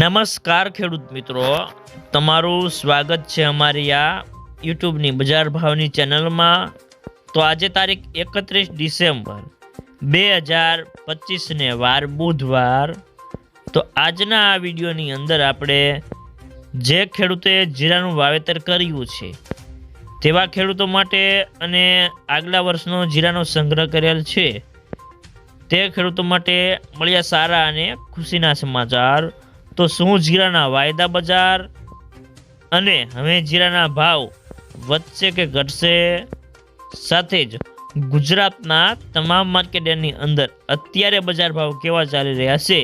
નમસ્કાર ખેડૂત મિત્રો. તમારું સ્વાગત છે અમારી આ યુટ્યુબની બજાર ભાવની ચેનલમાં. તો આજે તારીખ એકત્રીસ ડિસેમ્બર બે હજાર પચીસને વાર બુધવાર. તો આજના આ વિડીયોની અંદર આપણે જે ખેડૂતે જીરાનું વાવેતર કર્યું છે, તેવા ખેડૂતો માટે અને આગલા વર્ષનો જીરાનો સંગ્રહ કરેલ છે, તે ખેડૂતો માટે મળ્યા સારા અને ખુશીના સમાચાર. તો શું જીરાના વાયદા બજાર? અને હવે જીરાના ભાવ વધશે કે ઘટશે? સાથે જ ગુજરાતના તમામ માર્કેટની અંદર અત્યારે બજાર ભાવ કેવા ચાલી રહ્યા છે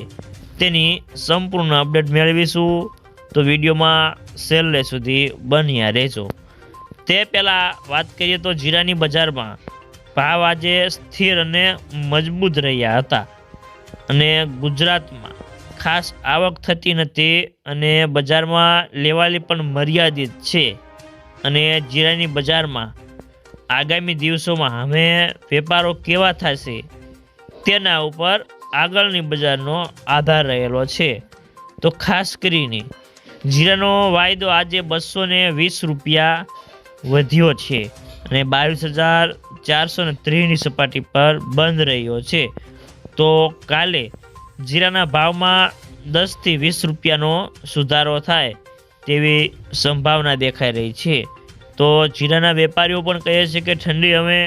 તેની સંપૂર્ણ અપડેટ મેળવીશું. તો વિડીયોમાં છેલ્લે સુધી બન્યા રહેજો. તે પહેલાં વાત કરીએ તો જીરાની બજારમાં ભાવ આજે સ્થિર અને મજબૂત રહ્યા હતા. અને ગુજરાતમાં ખાસ આવક થતી નથી અને બજારમાં લેવાલી પણ મર્યાદિત છે. અને જીરાની બજારમાં આગામી દિવસોમાં હવે વેપારો કેવા થશે તેના ઉપર આગળની બજારનો આધાર રહેલો છે. તો ખાસ કરીને જીરાનો વાયદો આજે બસો ને વીસ રૂપિયા વધ્યો છે અને બાવીસ હજાર ચારસો ને ત્રીસની સપાટી પર બંધ રહ્યો છે. તો કાલે જીરાના ભાવમાં દસથી વીસ રૂપિયાનો સુધારો થાય તેવી સંભાવના દેખાઈ રહી છે. તો જીરાના વેપારીઓ પણ કહે છે કે ઠંડી હવે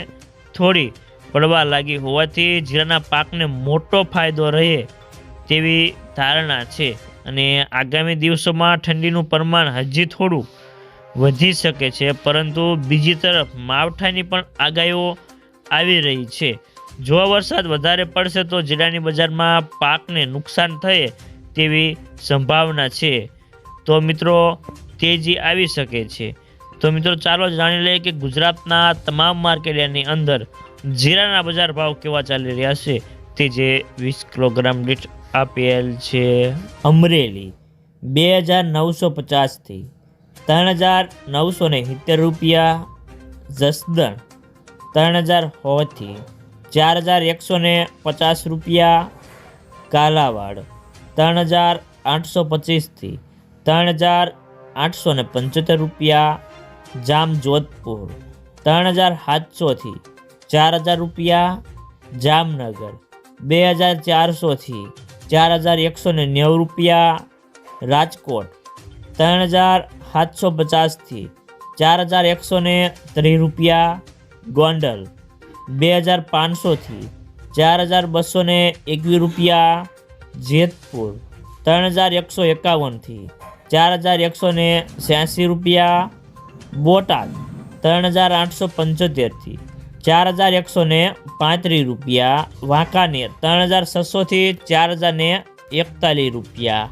થોડી પડવા લાગી હોવાથી જીરાના પાકને મોટો ફાયદો રહે તેવી ધારણા છે અને આગામી દિવસોમાં ઠંડીનું પ્રમાણ હજી થોડું વધી શકે છે, પરંતુ બીજી તરફ માવઠાની પણ આગાહીઓ આવી રહી છે. જો વરસાદ વધારે પડશે તો જીરાની બજારમાં પાકને નુકસાન થાય તેવી સંભાવના છે. તો મિત્રો, તેજી આવી શકે છે. તો મિત્રો, ચાલો જાણી લઈએ કે ગુજરાતના તમામ માર્કેટની અંદર જીરાના બજાર ભાવ કેવા ચાલી રહ્યા છે. તે જે વીસ કિલોગ્રામ દીઠ આપેલ છે. અમરેલી બે હજાર નવસો પચાસથી ત્રણ હજાર નવસો ને સિત્તેર રૂપિયા, જસદણ ત્રણ હજાર હોથી ચાર હજાર એકસો ને પચાસ રૂપિયા કાલાવાડ ત્રણ હજાર આઠસો પચીસથી ત્રણ હજાર આઠસો ને પંચોતેર રૂપિયા જામજોધપુર. ત્રણ હજાર સાતસોથી ચાર હજાર રૂપિયા જામનગર. બે હજાર ચારસોથી ચાર હજાર એકસો ને નેવું રૂપિયા રાજકોટ. ત્રણ હજાર સાતસો પચાસથી ચાર હજાર એકસો ને ત્રીસ રૂપિયા ગોંડલ. બે હજાર પાંચસોથી ચાર હજાર બસો ને એકવીસ રૂપિયા જેતપુર, ત્રણ હજાર એકસો એકાવનથી ચાર હજાર એકસો ને છ્યાસી રૂપિયા બોટાદ, ત્રણ હજાર આઠસો પંચોતેરથી ચાર હજાર એકસો ને પાંત્રીસ રૂપિયા વાંકાનેર, ત્રણ હજાર છસોથી ચાર હજાર ને એકતાલીસ રૂપિયા